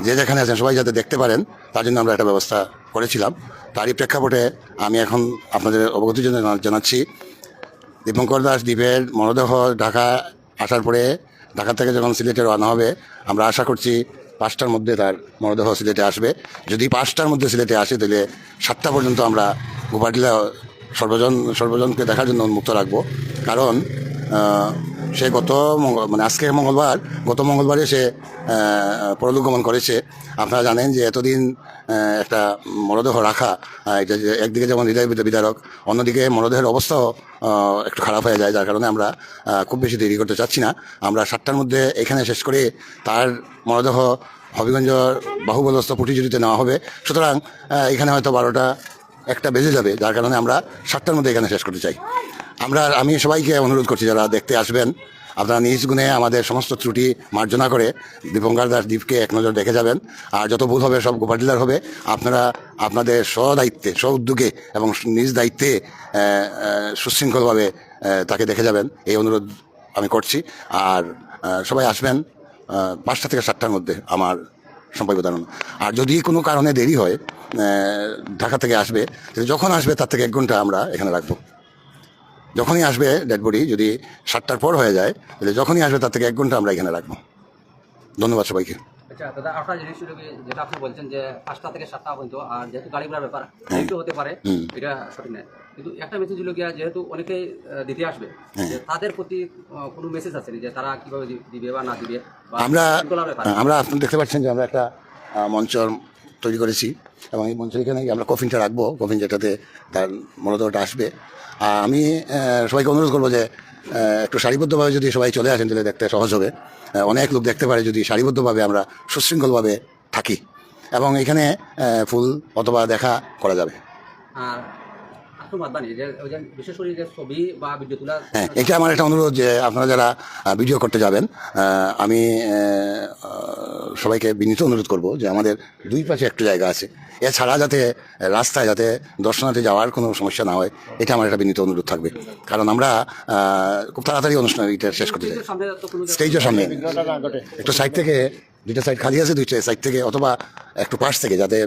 যে যেখানে আছেন, সবাই যাতে দেখতে পারেন, তার জন্য আমরা একটা ব্যবস্থা করেছিলাম। তারই প্রেক্ষাপটে আমি এখন আপনাদের অবগতির জন্য জানা- জানাচ্ছি। দীপঙ্কর দাস দ্বীপের মরদেহ ঢাকা আসার পরে, ঢাকা থেকে যখন সিলেটে রওনা হবে, আমরা আশা করছি পাঁচটার মধ্যে তার মরদেহ সিলেটে আসবে। যদি পাঁচটার মধ্যে সিলেটে আসে, তাহলে সাতটা পর্যন্ত আমরা গোপাটিলা সর্বজন, সর্বজনকে দেখার জন্য উন্মুক্ত রাখব। কারণ সে গত মঙ্গল মানে আজকে মঙ্গলবার, গত মঙ্গলবারে সে পরলোক গমন করেছে। আপনারা জানেন যে এতদিন একটা মরদেহ রাখা এটা একদিকে যেমন হৃদয় বিদ- বিদারক, অন্যদিকে মরদেহের অবস্থাও একটু খারাপ হয়ে যায়, যার কারণে আমরা খুব বেশি দেরি করতে চাচ্ছি না। আমরা সাতটার মধ্যে এখানে শেষ করে তার মরদেহ হবিগঞ্জ বাহুবলস্থ কুটিজুরিতে নেওয়া হবে। সুতরাং এখানে হয়তো বারোটা একটা বেজে যাবে, যার কারণে আমরা সাতটার মধ্যে এখানে শেষ করতে চাই। আমরা, আমি সবাইকে অনুরোধ করছি যারা দেখতে আসবেন, আপনারা নিজ গুণে আমাদের সমস্ত ত্রুটি মার্জনা করে দীপঙ্কর দাস দ্বীপকে এক নজর দেখে যাবেন। আর যত ভুল হবে, সব গোপাটিলার হবে। আপনারা আপনাদের স্বদায়িত্বে স্ব উদ্যোগে এবং নিজ দায়িত্বে সুশৃঙ্খলভাবে তাকে দেখে যাবেন। এই অনুরোধ আমি করছি। আর সবাই আসবেন পাঁচটা থেকে সাতটার মধ্যে আমার সম্পর্ক জানানো। আর যদি কোনো কারণে দেরি হয় ঢাকা থেকে আসবে যখন আসবে, তার থেকে এক ঘণ্টা আমরা এখানে রাখব। যখনই আসবে ডেড বডি যদি সাতটার পর হয়ে যায় তাহলে যখনই আসবে তার থেকে এক ঘণ্টা আমরা এখানে রাখব। ধন্যবাদ সবাইকে। আচ্ছা দাদা আপনার জিনিস যেটা আপনি বলছেন যে পাঁচটা থেকে সাতটা পর্যন্ত আর যেহেতু গাড়ি ঘোড়ার ব্যাপার একটু হতে পারে এটা সঠিক নয়। কিন্তু একটা মেসেজ হলো গিয়া যেহেতু অনেকেই দিতে আসবে তাদের প্রতি কোনো মেসেজ আছে যে তারা কীভাবে দিবে বা না দিবে আমরা আমরা আপনারা দেখতে পাচ্ছেন যে আমরা একটা মঞ্চ তৈরি করেছি এবং এই মঞ্চের এখানে আমরা কফিনটা রাখব কফিন যেটাতে তার মরদেহটা আসবে। আর আমি সবাইকে অনুরোধ করব যে একটু সারিবদ্ধভাবে যদি সবাই চলে আসেন তাহলে দেখতে সহজ হবে। অনেক লোক দেখতে পারে যদি সারিবদ্ধভাবে আমরা সুশৃঙ্খলভাবে থাকি এবং এখানে ফুল অথবা দেখা করা যাবে। আর হ্যাঁ এটা আমার একটা অনুরোধ যে আপনারা যারা ভিডিও করতে যাবেন আমি সবাইকে বিনীত অনুরোধ করব যে আমাদের দুই পাশে একটু জায়গা আছে। এছাড়া যাতে রাস্তায় যাতে দর্শনার্থী যাওয়ার কোনো সমস্যা না হয় এটা আমার একটা বিনীত অনুরোধ থাকবে। কারণ আমরা খুব তাড়াতাড়ি অনুষ্ঠান এটা শেষ করতে চাই। স্টেজের সামনে একটু সাইড থেকে দুইটা সাইড খালি আছে দুইটা সাইড থেকে অথবা একটু পাশ থেকে যাতে